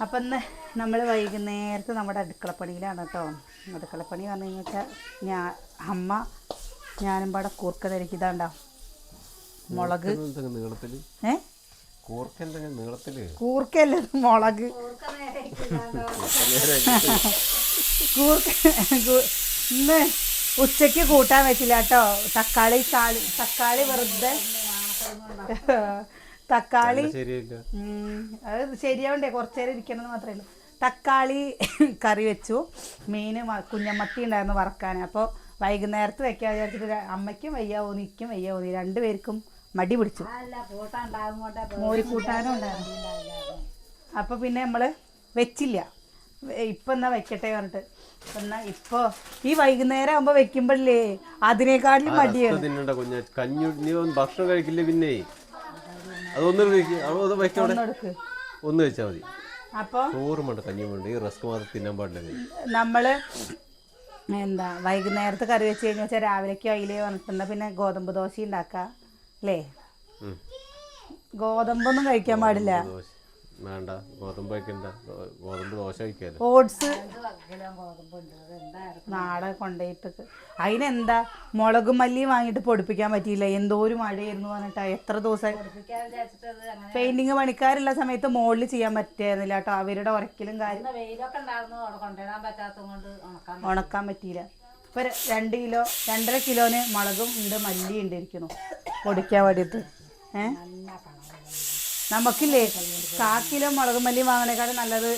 അപ്പം ഇന്ന് നമ്മൾ വൈകുന്നേരത്ത് നമ്മുടെ അടുക്കളപ്പണിയിലാണ് കേട്ടോ. അടുക്കളപ്പണി പറഞ്ഞു കഴിഞ്ഞാൽ ഞാൻ അമ്മ ഞാനും പാടെ കൂർക്ക തിരക്കിതാണ്ടാ മുളക്. ഏ? കൂർക്കല്ല മുളക്. കൂർക്ക ഇന്ന് ഉച്ചയ്ക്ക് കൂട്ടാൻ വെച്ചില്ല കേട്ടോ. തക്കാളി തക്കാളി വെറുതെ. തക്കാളി. ശരിയല്ല അത് ശരിയാവണ്ടേ? കുറച്ച് നേരം ഇരിക്കണമെന്ന് മാത്രമേ ഉള്ളൂ. തക്കാളി കറി വെച്ചു. മീൻ കുഞ്ഞമ്മത്തി ഉണ്ടായിരുന്നു വറക്കാൻ. അപ്പോൾ വൈകുന്നേരത്ത് വെക്കാൻ വിചാരിച്ചിട്ട് അമ്മയ്ക്കും വയ്യ ഓനിക്കും വയ്യ ഓന്നി രണ്ടുപേർക്കും മടി പിടിച്ചു. മോരിക്കൂട്ടാനും ഉണ്ടായിരുന്നു. അപ്പോൾ പിന്നെ നമ്മൾ വെച്ചില്ല. ഇപ്പൊ എന്നാ വെക്കട്ടെ പറഞ്ഞിട്ട്. എന്നാ ഇപ്പോ ഈ വൈകുന്നേരം ആകുമ്പോ വെക്കുമ്പോഴല്ലേ അതിനേക്കാട്ടിലും മടിയാണ്. കുഞ്ഞ. കഞ്ഞി നീ ഒന്ന് ഭക്ഷണം കഴിക്കില്ല പിന്നെ? അതൊന്നും വെക്ക് അത് വെക്കവിടെ ഒന്നെടുക്ക്. ഒന്ന് വെച്ചാൽ മതി. അപ്പോൾ ചോറും വേണ്ട കഞ്ഞിയും വേണ്ട. ഈ റസ്ക് മാത്രം തിന്നാൻ പാടില്ല നീ. നമ്മൾ എന്താ വൈകുന്നേരത്ത് കറി വെച്ച് കഴിഞ്ഞാൽ വെച്ചാൽ രാവിലേക്ക് അതിലേ വന്നിട്ടുണ്ടെങ്കിൽ പിന്നെ ഗോതമ്പ് ദോശ ഉണ്ടാക്കുക അല്ലേ. ഗോതമ്പൊന്നും കഴിക്കാൻ പാടില്ല. വേണ്ട. ഗോതമ്പ് വയ്ക്കണ്ട ഗോതമ്പ് ദോശ വയ്ക്കാലോ ഓട്സ്. നാളെ കൊണ്ടുപോയിട്ട് അതിനെന്താ? മുളകും മല്ലി വാങ്ങിയിട്ട് പൊടിപ്പിക്കാൻ പറ്റിയില്ല. എന്തോ ഒരു മഴയായിരുന്നു പറഞ്ഞിട്ടാ. എത്ര ദിവസം പെയിന്റിങ് പണിക്കാരുള്ള സമയത്ത് മോളിൽ ചെയ്യാൻ പറ്റിയായിരുന്നില്ല കേട്ടോ. അവരുടെ ഉറക്കിലും കാര്യം ഉണക്കാൻ പറ്റിയില്ല. ഇപ്പൊ രണ്ട് കിലോ രണ്ടര കിലോന് മുളകും ഉണ്ട് മല്ലി ഉണ്ട് ഇരിക്കുന്നു. പൊടിക്കാൻ വേണ്ടിയിട്ട്. ഏ? നമുക്കില്ലേ? കാ കിലോ മുളക് മല്ലി വാങ്ങണേക്കാളും നല്ലത്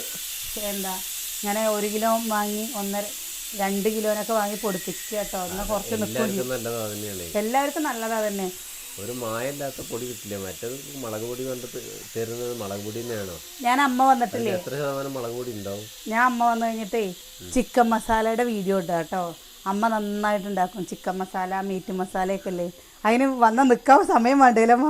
എന്താ? ഇങ്ങനെ ഒരു കിലോ വാങ്ങി ഒന്നര രണ്ട് കിലോനൊക്കെ വാങ്ങി പൊടിപ്പിക്കുക കേട്ടോ. എന്നാൽ കുറച്ച് നിൽക്കും എല്ലാവർക്കും നല്ലത് അത് തന്നെയാണ്. എല്ലാവർക്കും നല്ലതാ തന്നെ. ഒരു മായല്ലാത്ത പൊടി കിട്ടില്ല. മറ്റേത് മുളക് പൊടി കണ്ടിട്ട് തരുന്നത് മുളക് പൊടി തന്നെയാണോ? ഞാൻ അമ്മ വന്നിട്ടില്ലേ? എത്ര ശതമാനം മുളക് പൊടി ഉണ്ടാവും? ഞാൻ അമ്മ വന്നു കഴിഞ്ഞിട്ടേ ചിക്കൻ മസാലയുടെ വീഡിയോ ഇട്ടാ കേട്ടോ. അമ്മ നന്നായിട്ടുണ്ടാക്കും ചിക്കൻ മസാല മീറ്റ് മസാലയൊക്കെ അല്ലേ അതിന് വന്ന് നിൽക്കാൻ സമയം വേണ്ടേലമ്മ.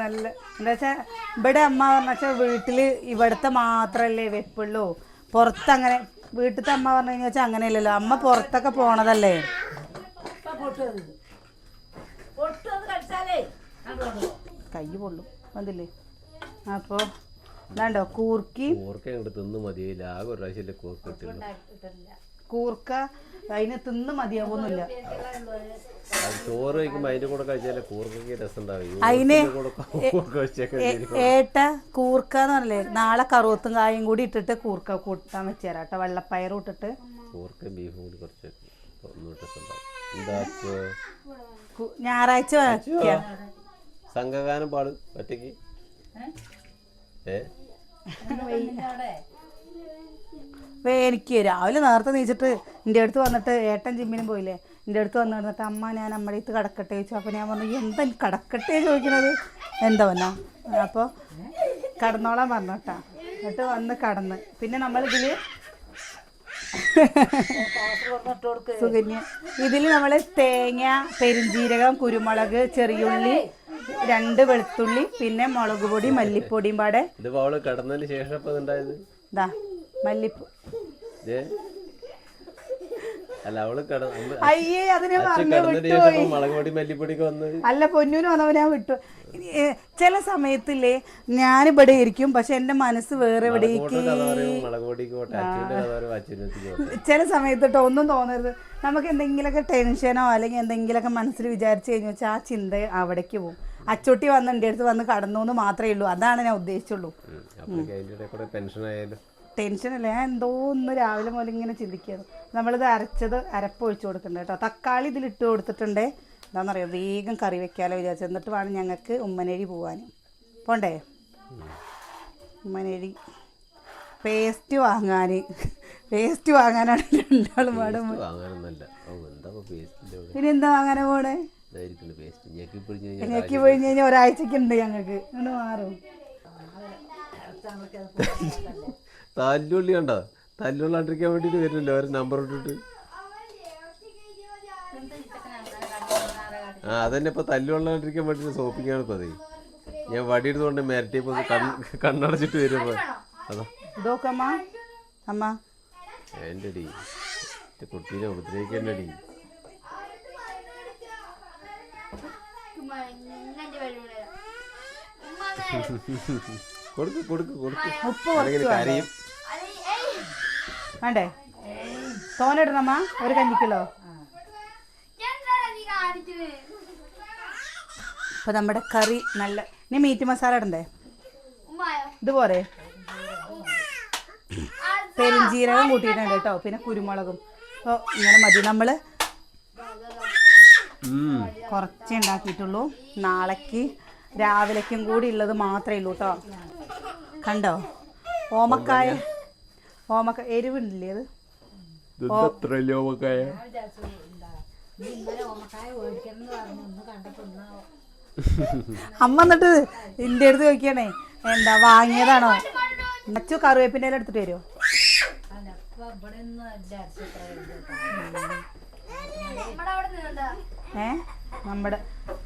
നല്ല എന്താ വെച്ചാൽ ഇവിടെ അമ്മ പറഞ്ഞ വെച്ചാൽ വീട്ടിൽ ഇവിടുത്തെ മാത്രമല്ലേ വെപ്പുള്ളൂ. പുറത്തങ്ങനെ വീട്ടിലത്തെ അമ്മ പറഞ്ഞു കഴിഞ്ഞാൽ വെച്ചാൽ അങ്ങനെയല്ലല്ലോ. അമ്മ പുറത്തൊക്കെ പോണതല്ലേ? കൈ പൊള്ളും. അതില്ലേ അപ്പോൾ ഇതാണ്ടോ കൂർക്കി? കൂർക്ക കൂർക്ക അതിന് തിന്ന് മതിയാവുന്നില്ല ചോറ് അതിന്റെ കൂടെ കഴിച്ചാലേ കൂർക്കയ്ക്ക് രസം ഉണ്ടാവും അതിന് കൂടെ കൂർക്ക വെച്ചേക്കാൻ ഏട്ട കൂർക്ക എന്ന് പറഞ്ഞില്ലേ? നാളെ കറുവത്തും കായും കൂടി ഇട്ടിട്ട് കൂർക്ക കൂട്ടാൻ വെച്ച് തരാം കേട്ടോ. വെള്ളപ്പയറും ഇട്ടിട്ട്. കൂർക്ക ബീഫും കൂടി കുറച്ച് ഞായറാഴ്ച സംഘഗാനം പാടും ഒറ്റയ്ക്ക്. ഏ? എനിക്ക് രാവിലെ നേരത്തെ നീച്ചിട്ട് എന്റെ അടുത്ത് വന്നിട്ട് ഏട്ടൻ ജിമ്മിനും പോയില്ലേ? എന്റെ അടുത്ത് വന്ന് വന്നിട്ട് അമ്മ ഞാൻ അമ്മയുടെ അടുത്ത് കടക്കട്ടെ ചോദിച്ചു. അപ്പോൾ ഞാൻ പറഞ്ഞു എന്താ കടക്കട്ടെ ചോദിക്കണത്? എന്താ വന്നാ? അപ്പോൾ കടന്നോളാൻ പറഞ്ഞു കേട്ടാ. എന്നിട്ട് വന്ന് കടന്ന്. പിന്നെ നമ്മളിതിൽ സുകന്യ ഇതിൽ നമ്മൾ തേങ്ങ പെരിഞ്ജീരകം കുരുമുളക് ചെറിയുള്ളി രണ്ട് വെളുത്തുള്ളി പിന്നെ മുളക് പൊടി മല്ലിപ്പൊടിയും പാടെ. കിടന്നതിന് ശേഷം ഇതാ? മല്ലിപ്പോ. അല്ല അവൾ അയ്യേ അതിനെ മല്ലിപ്പൊടിക്ക് വന്ന്. അല്ല പൊന്നൂന് വന്നവൻ ഞാൻ വിട്ടു. ചില സമയത്തില്ലേ ഞാനിവിടെ ഇരിക്കും പക്ഷെ എന്റെ മനസ്സ് വേറെ എവിടേക്ക് ചില സമയത്ത് കേട്ടോ ഒന്നും തോന്നരുത്. നമുക്ക് എന്തെങ്കിലുമൊക്കെ ടെൻഷനോ അല്ലെങ്കിൽ എന്തെങ്കിലുമൊക്കെ മനസ്സിൽ വിചാരിച്ചു കഴിഞ്ഞു വെച്ചാൽ ആ ചിന്ത അവിടേക്ക് പോകും അച്ചോട്ടി വന്ന് എന്റെ അടുത്ത് വന്ന് കടന്നു എന്ന് മാത്രമേ ഉള്ളൂ. അതാണ് ഞാൻ ഉദ്ദേശിച്ചുള്ളൂ. പെൻഷൻ ആയാലും ടെൻഷനല്ല? ഞാൻ എന്തോ ഒന്ന് രാവിലെ മുതൽ ഇങ്ങനെ ചിന്തിക്കുകയാണ്. നമ്മളിത് അരച്ചത് അരപ്പ് ഒഴിച്ചു കൊടുക്കുന്നുണ്ട് കേട്ടോ. തക്കാളി ഇതിൽ ഇട്ട് കൊടുത്തിട്ടുണ്ട്. എന്താണെന്നറിയോ വേഗം കറി വെക്കാലോ വിചാരിച്ചു. എന്നിട്ട് വേണം ഞങ്ങൾക്ക് ഉമ്മനേരി പോവാൻ പോണ്ടേ? ഉമ്മനേരി. പേസ്റ്റ് വാങ്ങാൻ പേസ്റ്റ് വാങ്ങാനാണ് രണ്ടാളും പാടും വാങ്ങാനൊന്നല്ല ഓ എന്താ പേസ്റ്റിന്റെ ഇവിടെ? പിന്നെ എന്താ വാങ്ങാനാ പോണേ? പേസ്റ്റ്. ഞെക്കി പോയി കഴിഞ്ഞാൽ ഒരാഴ്ചക്കുണ്ട് ഞങ്ങൾക്ക്. ഇങ്ങോട്ട് മാറും. തല്ലുള്ളി കണ്ടോ? തല്ലുള്ളാണ്ടിരിക്കാൻ വേണ്ടിയിട്ട് വരുന്നില്ല ഒരു നമ്പർ ഇട്ടിട്ട്. ആ അതന്നെ ഇപ്പൊ തല്ലുകൊള്ളാണ്ടിരിക്കാൻ വേണ്ടിട്ട് സോപ്പിക്കാണ് ഇപ്പൊ അതേ. ഞാൻ വടിയെടുത്തോണ്ട് മിരട്ടിയപ്പോ കണ്ണടച്ചിട്ട് വരുമ്പോ അതാ. എന്റെ എന്റെ കുട്ടീനെ ഉപദ്രവിക്കേണ്ട വഴി കൊടുക്ക് കൊടുക്ക് കൊടുക്ക്. കരയും. വേണ്ടേ? തോനിടണമ്മ ഒരു കഞ്ഞിക്കിലോ? അപ്പൊ നമ്മുടെ കറി നല്ല ഇനി മീറ്റ് മസാല ഇടണ്ടേ? ഇതുപോലെ. പെരുംജീരകം കൂട്ടിയിട്ടുണ്ട് കേട്ടോ പിന്നെ കുരുമുളകും. അപ്പോൾ ഇങ്ങനെ മതി. നമ്മൾ. കുറച്ചേ ഉണ്ടാക്കിയിട്ടുള്ളൂ. നാളേക്ക് രാവിലേക്കും കൂടി ഉള്ളത് മാത്രമേ ഉള്ളൂ കേട്ടോ. കണ്ടോ? ഓമക്കായ. ഓമക്ക എരിവുണ്ടല്ലേ അത്? ഓമക്കായ അമ്മ എന്നിട്ട് എന്റെ അടുത്ത് ചോദിക്കണേ എന്താ വാങ്ങിയതാണോ? അച്ചു കറിവേപ്പിന്റെ എടുത്തിട്ട് വരുമോ ഏ? നമ്മുടെ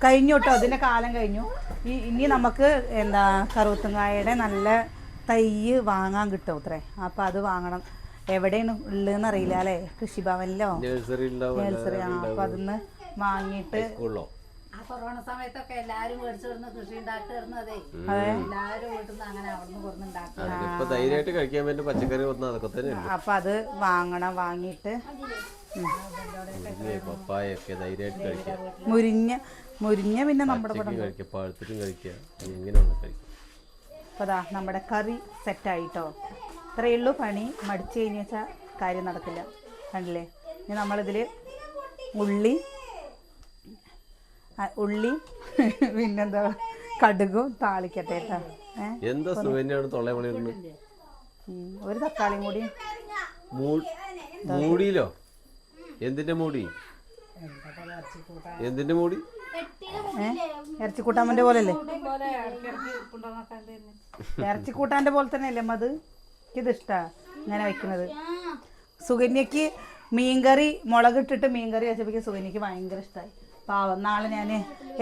കഴിഞ്ഞു കേട്ടോ അതിന്റെ കാലം കഴിഞ്ഞു. ഈ ഇനി നമുക്ക് എന്താ കറുത്തുങ്കായയുടെ നല്ല തൈ വാങ്ങാൻ കിട്ടും അത്രേ. അപ്പം അത് വാങ്ങണം. എവിടെയാണ് ഉള്ളതെന്ന് അറിയില്ല അല്ലേ? കൃഷിഭവനിലോ? നഴ്സറി ആ അപ്പം അതിന്ന് വാങ്ങിയിട്ട് ആ കൊറോണ സമയത്തൊക്കെ എല്ലാരും മേടിച്ചു കൃഷി ഉണ്ടാക്കിയിരുന്നു അതെ. അതെ. എല്ലാരും വീട്ടിൽ നിന്ന് അങ്ങനെ അവിടുന്ന് കൊടുന്ന് ഉണ്ടാക്കി. ഇപ്പൊ ധൈര്യമായിട്ട് കഴിക്കാൻ പറ്റും പച്ചക്കറി വന്നാൽ അതൊക്കെ തന്നെ ഉള്ളു അത് വാങ്ങണം വാങ്ങിയിട്ട്. മുരിഞ്ഞ മുരിഞ്ഞ പിന്നെ നമ്മുടെ പഴുത്തിട്ടും കഴിക്കാം എങ്ങനെ ഒന്ന് കഴിക്കാം. അപ്പോൾ നമ്മുടെ കറി സെറ്റായിട്ടോ? ഇത്രയേ ഉള്ളൂ പണി. മടിച്ചു കഴിഞ്ഞ് വെച്ചാൽ കാര്യം നടക്കില്ല. കണ്ടില്ലേ? ഇനി നമ്മളിതിൽ ഉള്ളി ഉള്ളി പിന്നെന്താ? കടുകും താളിക്കട്ടെ കേട്ടോ എന്താ തൊള്ള ഒരു തക്കാളിയും കൂടി. മൂടിയിലോ? എന്തിന്റെ മൂടി? എന്തിന്റെ മൂടി? ഏ? പോലല്ലേ? ഇറച്ചിക്കൂട്ടാന്റെ പോലെ തന്നെ. അല്ലേ അത് ഇത് ഇഷ്ടാ ഇങ്ങനെ വെക്കുന്നത്. സുകന്യക്ക് മീൻകറി മുളകിട്ടിട്ട് മീൻകറി വെച്ചപ്പോ സുകന്യക്ക് ഭയങ്കര ഇഷ്ടമായി പാവം. നാളെ ഞാൻ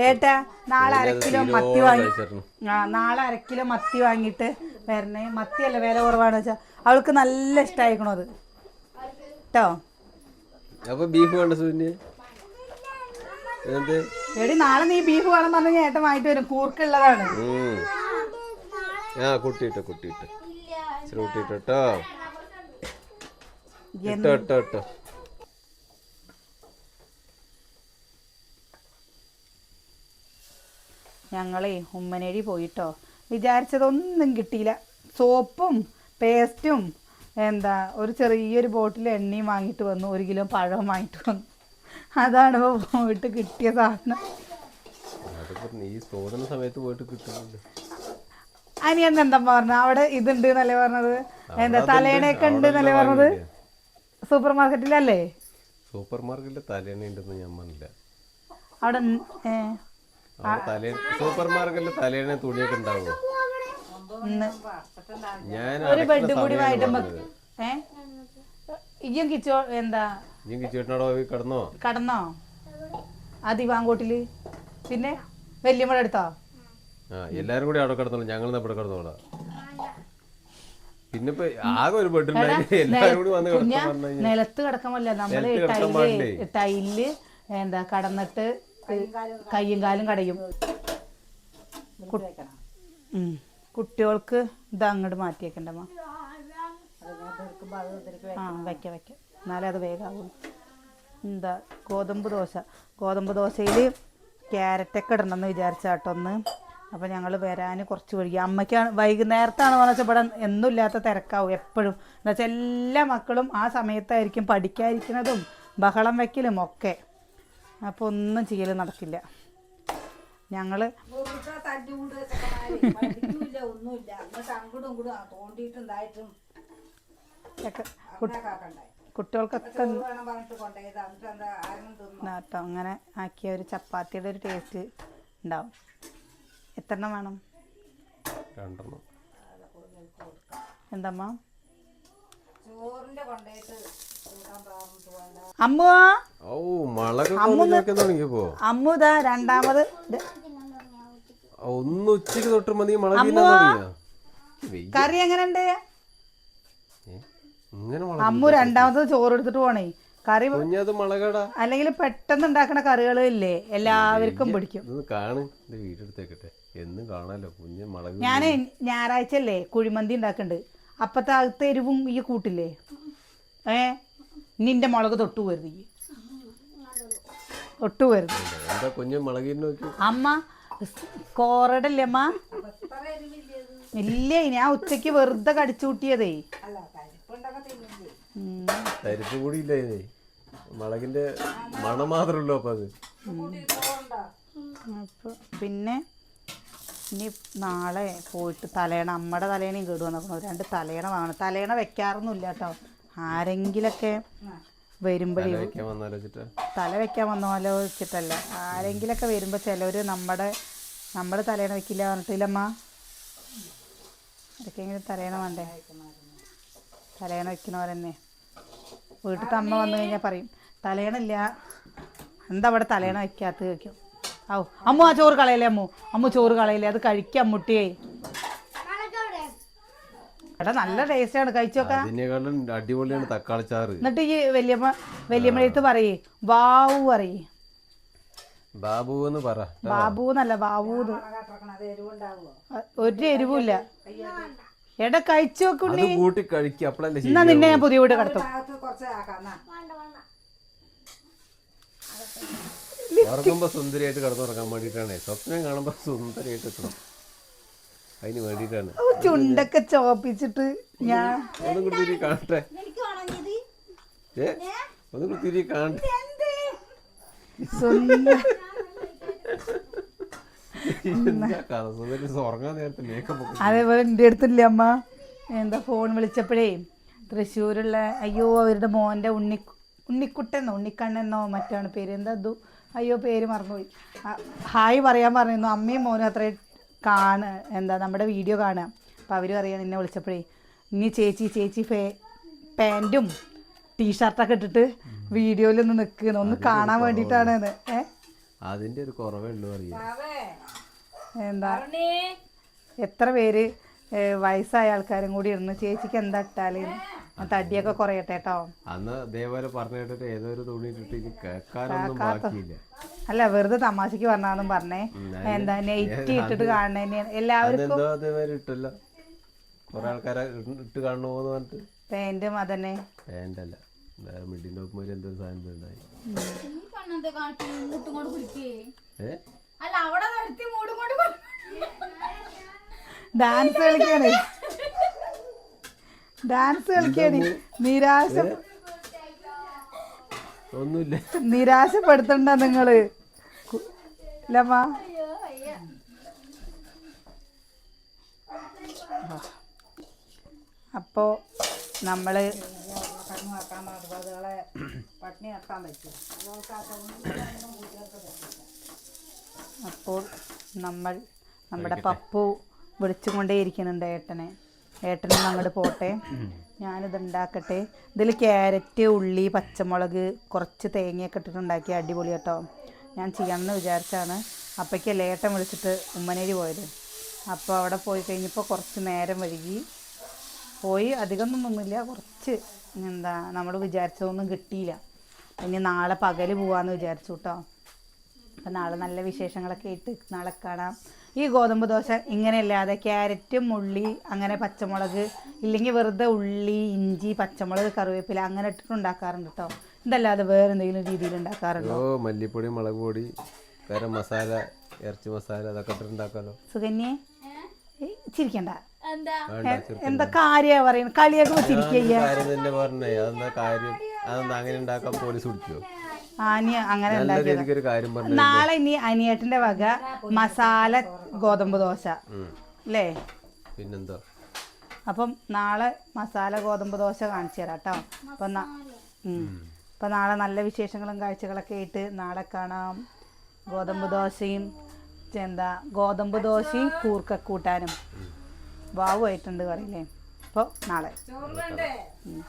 ഏട്ടാ നാളെ അര കിലോ മത്തി വാങ്ങി ആ നാളെ അര കിലോ മത്തി വാങ്ങിയിട്ട് വരണേ. മത്തിയല്ല വില കുറവാണ് വെച്ചാൽ അവൾക്ക് നല്ല ഇഷ്ടമായിക്കണോ അത്? കേട്ടോ അപ്പൊ ബീഫ് വേണ്ട എന്ത് എടി നാളെ നീ ബീഫ് വേണം പറഞ്ഞ ഏട്ടൻ വാങ്ങിട്ട് വരും. കൂർക്കുള്ളതാണ്. ആ കുട്ടിയിട്ടോ കുട്ടിയിട്ടോ. ഇച്ചിരി കുട്ടിയിട്ടോ കേട്ടോ. ഇട്ടോ ഇട്ടോ ഇട്ടോ. ഞങ്ങളേ ഉമ്മനേടി പോയിട്ടോ. വിചാരിച്ചതൊന്നും കിട്ടിയില്ല. സോപ്പും പേസ്റ്റും എന്താ ഒരു ചെറിയൊരു ബോട്ടിൽ എണ്ണയും വാങ്ങിയിട്ട് വന്നു. ഒരു കിലോ പഴവും വാങ്ങിയിട്ട് വന്നു. അതാണ് പോയിട്ട് കിട്ടിയ സാധനം. സമയത്ത് പോയിട്ട് കിട്ടുന്നുണ്ട്. അനിയൻ എന്താ പറഞ്ഞ? അവിടെ ഇതുണ്ട് എന്നല്ലേ പറഞ്ഞത്? എന്താ തലേണയൊക്കെ ഉണ്ട് എന്നല്ലേ പറഞ്ഞത്? സൂപ്പർ മാർക്കറ്റിലല്ലേ സൂപ്പർ മാർക്കറ്റിൽ തലേണ ഉണ്ടെന്ന് ഞാൻ പറഞ്ഞില്ല. അവിടെ സൂപ്പർ മാർക്കറ്റിൽ തലേണ തുണിയൊക്കെ ഉണ്ടാവുമോ? ഞാൻ ഒരു ബെഡ് കൂടി വായിട്ട് പറഞ്ഞത്. ഏ ഇയ്യും കിച്ചോ എന്താ? നീ കിച്ചേട്ടനോട് പോയി കടന്നോ? കടന്നോ? ആ ദിവാങ്കോട്ടിൽ പിന്നെ വല്യമ്മടെ അടുത്തോ? ആ എല്ലാരും കൂടി അവിടെ കടന്നോളൂ. ഞങ്ങൾ ഇവിടെ കടന്നോളാം. പിന്നെ ആകെ ഒരു ബെഡ് ഉണ്ടായി. കൂടി വന്ന് കുഞ്ഞ കിടക്കാൻ പറഞ്ഞു കഴിഞ്ഞാൽ നിലത്ത് കിടക്കമല്ല. നമ്മൾ ടൈൽ ടൈലിൽ എന്താ കടന്നിട്ട് കയ്യും കാലും കടയും. കുട്ടികൾക്ക് ഇത് അങ്ങോട്ട് മാറ്റിയേക്കണ്ടമ്മ ആ. വയ്ക്ക വെക്ക എന്നാലേ അത് വേഗാവും എന്താ ഗോതമ്പ് ദോശ. ഗോതമ്പ് ദോശയിൽ ക്യാരറ്റൊക്കെ ഇടണമെന്ന് വിചാരിച്ചാട്ടോ ഒന്ന്. അപ്പോൾ ഞങ്ങൾ വരാൻ കുറച്ച് വൈകി. അമ്മയ്ക്കാണ് വൈകുന്നേരത്താണ് പറഞ്ഞാൽ വെച്ചാൽ ഇവിടെ എന്നും ഇല്ലാത്ത തിരക്കാവും എപ്പോഴും. എന്ന് വെച്ചാൽ എല്ലാ മക്കളും ആ സമയത്തായിരിക്കും പഠിക്കാതിരിക്കുന്നതും ബഹളം വയ്ക്കലും ഒക്കെ. അപ്പോൾ ഒന്നും ചെയ്യൽ നടക്കില്ല. ഞങ്ങൾ ഒന്നുമില്ല. തോണ്ടിയിട്ടുണ്ടായിട്ടും ഉണ്ടാക്കാക്കണ്ടായി കുട്ടികൾക്കൊക്കെ കേട്ടോ അങ്ങനെ ആക്കിയ ഒരു ചപ്പാത്തിയുടെ ഒരു ടേസ്റ്റ് ഉണ്ടാവും. എത്രണ്ണം വേണം? എന്തമ്മ? അമ്മു ഒന്ന് രണ്ടാമത് ഉച്ചയ്ക്ക് തൊട്ട് മതി. കറി എങ്ങനെയുണ്ട്? മുളക് അമ്മു രണ്ടാമത് ചോറ് എടുത്തിട്ട് പോണേ. കറി കുഞ്ഞത് മുളകടാ. അല്ലെങ്കിൽ പെട്ടെന്ന് ഉണ്ടാക്കുന്ന കറികളില്ലേ? എല്ലാവർക്കും പിടിക്കും. ഇതൊന്ന് കാണ്. ഇത് വീടെടുത്തേക്കട്ടെ. എന്നും കാണാലോ കുഞ്ഞ് മുളക് ഞാൻ ഞായറാഴ്ച അല്ലേ കുഴിമന്തി ഉണ്ടാക്കുന്നുണ്ട് അപ്പത്തെ അകത്തെ എരിവും ഈ കൂട്ടില്ലേ? ഏ? നിന്റെ മുളക് തൊട്ടു വരുത് തൊട്ടു ഒട്ടു വരുത് എന്താ കുഞ്ഞ് മുളകിന് നോക്കി? അമ്മ കോറടല്ലേ അമ്മ? ഇല്ലേ ഞാൻ ഉച്ചയ്ക്ക് വെറുതെ കടിച്ചു കൂട്ടിയതേ. തരിപ്പ് കൂടി ഇല്ല ഇതിന് മുളകിന്റെ മണം മാത്രല്ലോ അപ്പൊ അത്. പിന്നെ ഇനി നാളെ പോയിട്ട് തലേണ അമ്മയുടെ തലേണയും കേടുവന്ന്. നോക്കണം രണ്ട് തലേണ വാങ്ങണം. തലേണ വെക്കാറൊന്നുമില്ല കേട്ടോ ആരെങ്കിലൊക്കെ വരുമ്പോഴേ തല വെക്കാൻ വന്നാലോ തല വെക്കാൻ വന്നോലോ വെച്ചിട്ടല്ല. ആരെങ്കിലൊക്കെ വരുമ്പോൾ ചിലവർ നമ്മുടെ നമ്മൾ തലേണ വെക്കില്ല പറഞ്ഞിട്ടില്ലമ്മ. ആർക്കെങ്കിലും തലേണ വേണ്ടേ? തലേണ വെക്കണവരെന്നെ വീട്ടിലത്തെ അമ്മ വന്നു കഴിഞ്ഞാൽ പറയും തലേണില്ല എന്താ അവിടെ തലേണ വെക്കാത്ത വെക്കും ഔ അമ്മ ആ ചോറ് കളയില്ലേ അമ്മു അമ്മു ചോറ് കളയില്ലേ അത് കഴിക്കാം മുട്ടിയേ എടാ നല്ല ടേസ്റ്റാണ് ആണ് അതിനേക്കാളും അടിപൊളിയാണ് തക്കാളി ചാറ് എന്നിട്ട് ഈ വല്യമ്മ വല്യമ്മഴത്ത് പറയേ വാവു പറയേ ബാബു എന്ന് പറ. ബാബു എന്നല്ല ബാബു ഒരു എരിവില്ല എടാ കഴിച്ചു നോക്കുണ്ണി കൂട്ടി കഴിക്കുക അപ്പളല്ലേ എന്നാ നിന്നെ ഞാൻ പുതിയ വീട് കടത്തും. ഉറങ്ങുമ്പോ സുന്ദരിയായിട്ട് കടന്നുറങ്ങാൻ വേണ്ടിട്ടാണ് സ്വപ്നം കാണുമ്പോ സുന്ദരിയായിട്ട് എത്തണം അതിന് വേണ്ടിട്ടാണ് ഓ, ചുണ്ടൊക്കെ ചോപ്പിച്ചിട്ട് ഞാൻ ഒന്നും കൂടി തിരി കാണട്ടെ. ഏ? ഒന്നും കൂടി തിരി കാണട്ടെ. സുന്ദരി ഉറങ്ങാൻ നേരത്തെ മേക്കപ്പ് ഒക്കെ അതേപോലെ എന്റെ അടുത്തില്ലേ അമ്മ? എന്താ ഫോൺ വിളിച്ചപ്പോഴേ തൃശ്ശൂരുള്ള അയ്യോ അവരുടെ മോന്റെ ഉണ്ണി ഉണ്ണിക്കുട്ടെന്നോ ഉണ്ണിക്കണ്ണെന്നോ മറ്റാണ് പേര്. എന്താ അതു അയ്യോ പേര് മറന്നുപോയി. ഹായ് പറയാൻ പറഞ്ഞിരുന്നു. അമ്മയും മോനും അത്ര കാണ എന്താ നമ്മുടെ വീഡിയോ കാണുക. അപ്പോൾ അവർ പറയാണ് എന്നെ വിളിച്ചപ്പോഴേ ഇനി ചേച്ചി ചേച്ചി ഫേ പാന്റും ടീഷർട്ടൊക്കെ ഇട്ടിട്ട് വീഡിയോയിൽ ഒന്ന് നിൽക്കുന്നു ഒന്ന് കാണാൻ വേണ്ടിയിട്ടാണ് ഏഹ് അതിന്റെ ഒരു കുറവേ ഉള്ളൂ അറിയാം എന്താ? എത്ര പേര് വയസ്സായ ആൾക്കാരും കൂടി ഇരുന്ന് ചേച്ചിക്ക് എന്താ ഇട്ടാൽ? തടിയൊക്കെ കുറയട്ടെ കേട്ടോ അന്ന് ഇതേപോലെ പറഞ്ഞിട്ട് ഏതൊരു തുണി കേൾക്കാനൊന്നും അല്ല വെറുതെ തമാശക്ക് പറഞ്ഞാന്നും പറഞ്ഞേ. എന്താ നെറ്റ് ഇട്ടിട്ട് കാണുന്ന എല്ലാവർക്കും അതെന്തോ അതേമാതിരി ഇട്ടല്ലോ. കുറെ ആൾക്കാരെ ഇട്ട് പറഞ്ഞിട്ട്. പാന്റും അതന്നെ. പാന്റല്ല. മിഡിന്റെ ഒപ്പം എന്തോ സാധനം ഉണ്ടായി അല്ല അവിടെ നിർത്തി മൂടും കൊണ്ട് ഡാൻസ് കളിക്കാണ്. ഡാൻസ് കളിക്കാണ്. നിരാശ ഒന്നുമില്ല. നിരാശപ്പെടുത്തണ്ട നിങ്ങൾ. ഇല്ലമ്മ. അപ്പോ നമ്മൾ പട്ടിണി ആക്കാൻ പറ്റും അപ്പോൾ നമ്മൾ നമ്മുടെ പപ്പു വിളിച്ചുകൊണ്ടേയിരിക്കുന്നുണ്ട് ഏട്ടനെ. ഏട്ടനും അങ്ങോട്ട് പോട്ടെ. ഞാനിത് ഉണ്ടാക്കട്ടെ ഇതിൽ ക്യാരറ്റ് ഉള്ളി പച്ചമുളക് കുറച്ച് തേങ്ങയൊക്കെ ഇട്ടിട്ട് ഉണ്ടാക്കിയ അടിപൊളി കേട്ടോ. ഞാൻ ചെയ്യണമെന്ന് വിചാരിച്ചാണ്. അപ്പോഴേക്കല്ലേ ഏട്ടൻ വിളിച്ചിട്ട് ഉമ്മനേരി പോയത്. അപ്പോൾ അവിടെ പോയി കഴിഞ്ഞപ്പോൾ കുറച്ച് നേരം വഴുകി പോയി അധികമൊന്നും ഒന്നുമില്ല കുറച്ച് എന്താ നമ്മൾ വിചാരിച്ചതൊന്നും കിട്ടിയില്ല. ഇനി നാളെ പകൽ പോവാന്ന് വിചാരിച്ചു കേട്ടോ. അപ്പം നാളെ നല്ല വിശേഷങ്ങളൊക്കെ ഇട്ട് നാളെ കാണാം. ഈ ഗോതമ്പ് ദോശ ഇങ്ങനെയല്ലാതെ ക്യാരറ്റും ഉള്ളി അങ്ങനെ പച്ചമുളക് ഇല്ലെങ്കിൽ വെറുതെ ഉള്ളി ഇഞ്ചി പച്ചമുളക് കറിവേപ്പില അങ്ങനെ ഇട്ടിട്ട് ഉണ്ടാക്കാറുണ്ട് കേട്ടോ ഇതല്ലാതെ വേറെ എന്തെങ്കിലും രീതിയിൽ ഉണ്ടാക്കാറുണ്ടോ? മല്ലിപ്പൊടി മുളക് പൊടി ഗരം മസാല ഇറച്ചി മസാല അതൊക്കെ ഇട്ടിട്ടുണ്ടാക്കാലോ സുകന്യെ? ചിരിക്കണ്ട. എന്താ? കാര്യ പറയുന്നത്? കളിയൊക്കെ ചിരിക്കുക അതെന്താ കാര്യം? അതെന്താ അങ്ങനെ ഉണ്ടാക്കാൻ പോലീസ് പിടിക്കോ ആനി അങ്ങനെ ഉണ്ടാക്കിയത്. നാളെ ഇനി അനിയേട്ടന്റെ വക മസാല ഗോതമ്പ് ദോശ. അല്ലേ പിന്നെന്തോ? അപ്പം നാളെ മസാല ഗോതമ്പ് ദോശ കാണിച്ചു തരാം കേട്ടോ. അപ്പം. അപ്പം നാളെ നല്ല വിശേഷങ്ങളും കാഴ്ചകളൊക്കെ ആയിട്ട് നാളെ കാണാം. ഗോതമ്പ് ദോശയും എന്താ ഗോതമ്പ് ദോശയും കൂർക്കക്കൂട്ടാനും. വാവുമായിട്ടുണ്ട് പറയില്ലേ അപ്പോൾ നാളെ. ചോറ് വേണ്ടേ? ഉം.